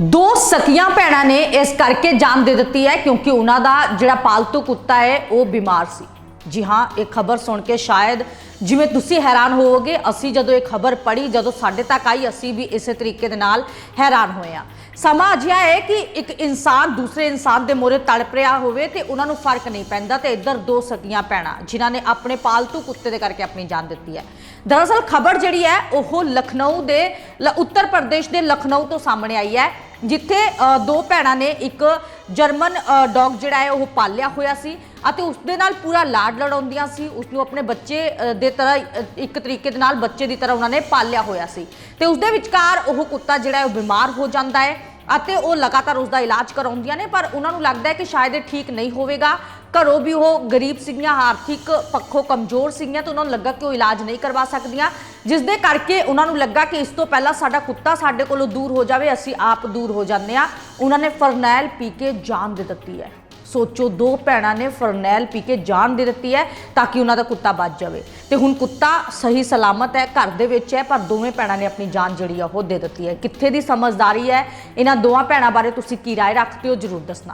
ਦੋ ਸਕੀਆਂ ਭੈਣਾਂ ਨੇ ਇਸ ਕਰਕੇ ਜਾਨ ਦੇ ਦਿੱਤੀ ਹੈ ਕਿਉਂਕਿ ਉਹਨਾਂ ਦਾ ਜਿਹੜਾ ਪਾਲਤੂ ਕੁੱਤਾ ਹੈ, ਉਹ ਬਿਮਾਰ ਸੀ। ਜੀ ਹਾਂ, ਇਹ ਖਬਰ ਸੁਣ ਕੇ ਸ਼ਾਇਦ ਜਿਵੇਂ ਤੁਸੀਂ ਹੈਰਾਨ ਹੋਵੋਗੇ, ਅਸੀਂ ਜਦੋਂ ਇਹ ਖਬਰ ਪੜ੍ਹੀ, ਜਦੋਂ ਸਾਡੇ ਤੱਕ ਆਈ, ਅਸੀਂ ਵੀ ਇਸੇ ਤਰੀਕੇ ਦੇ ਨਾਲ ਹੈਰਾਨ ਹੋਏ ਹਾਂ। ਸਮਾਂ ਅਜਿਹਾ ਹੈ ਕਿ ਇੱਕ ਇਨਸਾਨ ਦੂਸਰੇ ਇਨਸਾਨ ਦੇ ਮੋਰੇ ਤੜਪ ਰਿਹਾ ਹੋਵੇ ਤੇ ਉਹਨਾਂ ਨੂੰ ਫ਼ਰਕ ਨਹੀਂ ਪੈਂਦਾ ਤੇ ਇੱਧਰ ਦੋ ਸਕੀਆਂ ਭੈਣਾਂ, ਜਿਨ੍ਹਾਂ ਨੇ ਆਪਣੇ ਪਾਲਤੂ ਕੁੱਤੇ ਦੇ ਕਰਕੇ ਆਪਣੀ ਜਾਨ ਦਿੱਤੀ ਹੈ। ਦਰਅਸਲ ਖਬਰ ਜਿਹੜੀ ਹੈ, ਉਹ ਲਖਨਊ ਦੇ ਲ- ਉੱਤਰ ਪ੍ਰਦੇਸ਼ ਦੇ ਲਖਨਊ ਤੋਂ ਸਾਹਮਣੇ ਆਈ ਹੈ, ਜਿੱਥੇ ਦੋ ਭੈਣਾਂ ਨੇ ਇੱਕ ਜਰਮਨ ਡੌਗ ਜਿਹੜਾ ਹੈ, ਉਹ ਪਾਲਿਆ ਹੋਇਆ ਸੀ ਅਤੇ ਉਸ ਦੇ ਨਾਲ ਪੂਰਾ ਲਾਡ ਲੜਾਉਂਦੀਆਂ ਸੀ। ਉਸ ਨੂੰ ਆਪਣੇ ਬੱਚੇ ਦੇ ਤਰ੍ਹਾਂ ਇੱਕ ਤਰੀਕੇ ਦੇ ਨਾਲ ਬੱਚੇ ਦੀ ਤਰ੍ਹਾਂ ਉਹਨਾਂ ਨੇ ਪਾਲਿਆ ਹੋਇਆ ਸੀ। ਤੇ ਉਸ ਦੇ ਵਿਚਕਾਰ ਉਹ ਕੁੱਤਾ ਜਿਹੜਾ ਹੈ, ਉਹ ਬਿਮਾਰ ਹੋ ਜਾਂਦਾ ਹੈ ਅਤੇ ਉਹ ਲਗਾਤਾਰ ਉਸ ਦਾ ਇਲਾਜ ਕਰਾਉਂਦੀਆਂ ਨੇ, ਪਰ ਉਹਨਾਂ ਨੂੰ ਲੱਗਦਾ ਹੈ ਕਿ ਸ਼ਾਇਦ ਇਹ ਠੀਕ ਨਹੀਂ ਹੋਵੇਗਾ। ਘਰੋਂ ਵੀ ਉਹ ਗਰੀਬ ਸੀਗੀਆਂ, ਆਰਥਿਕ ਪੱਖੋਂ ਕਮਜ਼ੋਰ ਸੀਗੀਆਂ ਤੇ ਉਹਨਾਂ ਨੂੰ ਲੱਗਾ ਕਿ ਉਹ ਇਲਾਜ ਨਹੀਂ ਕਰਵਾ ਸਕਦੀਆਂ। ਜਿਸ ਦੇ ਕਰਕੇ ਉਹਨਾਂ ਨੂੰ ਲੱਗਾ ਕਿ ਇਸ ਤੋਂ ਪਹਿਲਾਂ ਸਾਡਾ ਕੁੱਤਾ ਸਾਡੇ ਕੋਲੋਂ ਦੂਰ ਹੋ ਜਾਵੇ, ਅਸੀਂ ਆਪ ਦੂਰ ਹੋ ਜਾਂਦੇ ਆ ਉਹਨਾਂ ਨੇ ਫਰਨੈਲ ਪੀ ਕੇ ਜਾਨ ਦੇ ਦਿੱਤੀ ਹੈ। ਸੋਚੋ, ਦੋ ਭੈਣਾਂ ਨੇ ਫਰਨੈਲ ਪੀ ਕੇ ਜਾਨ ਦੇ ਦਿੱਤੀ ਹੈ ਤਾਂ ਕਿ ਉਹਨਾਂ ਦਾ ਕੁੱਤਾ ਬਚ ਜਾਵੇ। ਤੇ ਹੁਣ ਕੁੱਤਾ ਸਹੀ ਸਲਾਮਤ ਹੈ, ਘਰ ਦੇ ਵਿੱਚ ਹੈ, ਪਰ ਦੋਵੇਂ ਭੈਣਾਂ ਨੇ ਆਪਣੀ ਜਾਨ ਜਿਹੜੀ ਆ ਉਹ ਦੇ ਦਿੱਤੀ ਹੈ। ਕਿੱਥੇ ਦੀ ਸਮਝਦਾਰੀ ਹੈ? ਇਹਨਾਂ ਦੋਵਾਂ ਭੈਣਾਂ ਬਾਰੇ ਤੁਸੀਂ ਕੀ ਰਾਏ ਰੱਖਦੇ ਹੋ? ਜਰੂਰ ਦੱਸਣਾ।